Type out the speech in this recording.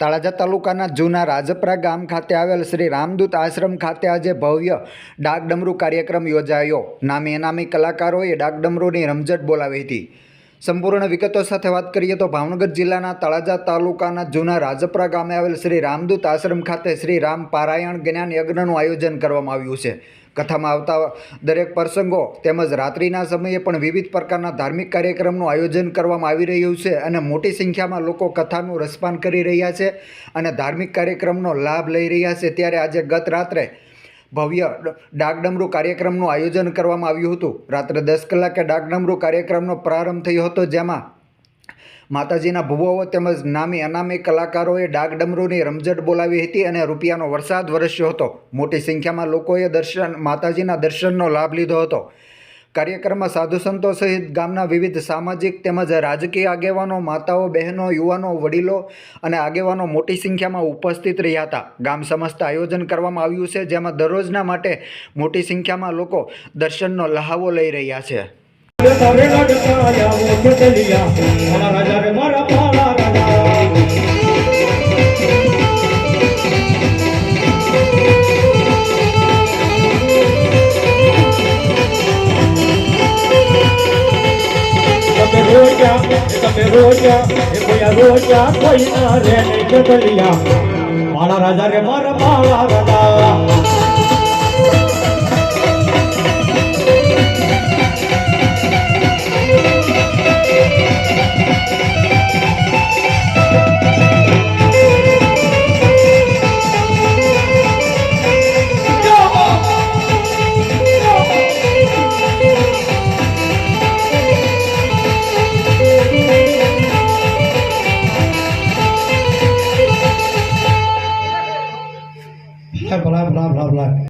તળાજા તાલુકાના જૂના રાજપરા ગામ ખાતે આવેલ શ્રી રામદૂત આશ્રમ ખાતે આજે ભવ્ય ડાકડમરૂ કાર્યક્રમ યોજાયો. નામી અનામી કલાકારોએ ડાકડમરૂની રમઝટ બોલાવી હતી. સંપૂર્ણ વિગતો સાથે વાત કરીએ તો ભાવનગર જિલ્લાના તળાજા તાલુકાના જૂના રાજપરા ગામે આવેલ શ્રી રામદૂત આશ્રમ ખાતે શ્રી રામ પારાયણ જ્ઞાન યજ્ઞનું આયોજન કરવામાં આવ્યું છે. કથામાં આવતા દરેક પ્રસંગો તેમજ રાત્રિના સમયે પણ વિવિધ પ્રકારના ધાર્મિક કાર્યક્રમનું આયોજન કરવામાં આવી રહ્યું છે અને મોટી સંખ્યામાં લોકો કથાનું રસપાન કરી રહ્યા છે અને ધાર્મિક કાર્યક્રમનો લાભ લઈ રહ્યા છે. ત્યારે આજે ગત રાત્રે ભવ્ય ડાકડમરૂ કાર્યક્રમનું આયોજન કરવામાં આવ્યું હતું. રાત્રે દસ કલાકે ડાકડમરૂ કાર્યક્રમનો પ્રારંભ થયો હતો, જેમાં માતાજીના ભુવાઓ તેમજ નામી અનામી કલાકારોએ ડાકડમરૂની રમઝટ બોલાવી હતી અને રૂપિયાનો વરસાદ વરસ્યો હતો. મોટી સંખ્યામાં લોકોએ દર્શન, માતાજીના દર્શનનો લાભ લીધો હતો. કાર્યક્રમમાં સાધુ સંતો સહિત ગામના વિવિધ સામાજિક તેમજ રાજકીય આગેવાનો માતાઓ બહેનો યુવાનો વડીલો અને આગેવાનો મોટી સંખ્યામાં ઉપસ્થિત રહ્યા હતા ગામ સમસ્ત આયોજન કરવામાં આવ્યું છે જેમાં દરરોજના માટે મોટી સંખ્યામાં લોકો દર્શનનો લહાવો લઈ રહ્યા છે એ તમે રોજા એ કોઈ રોજા રે મારા રાજા blá, blá, blá, blá, blá.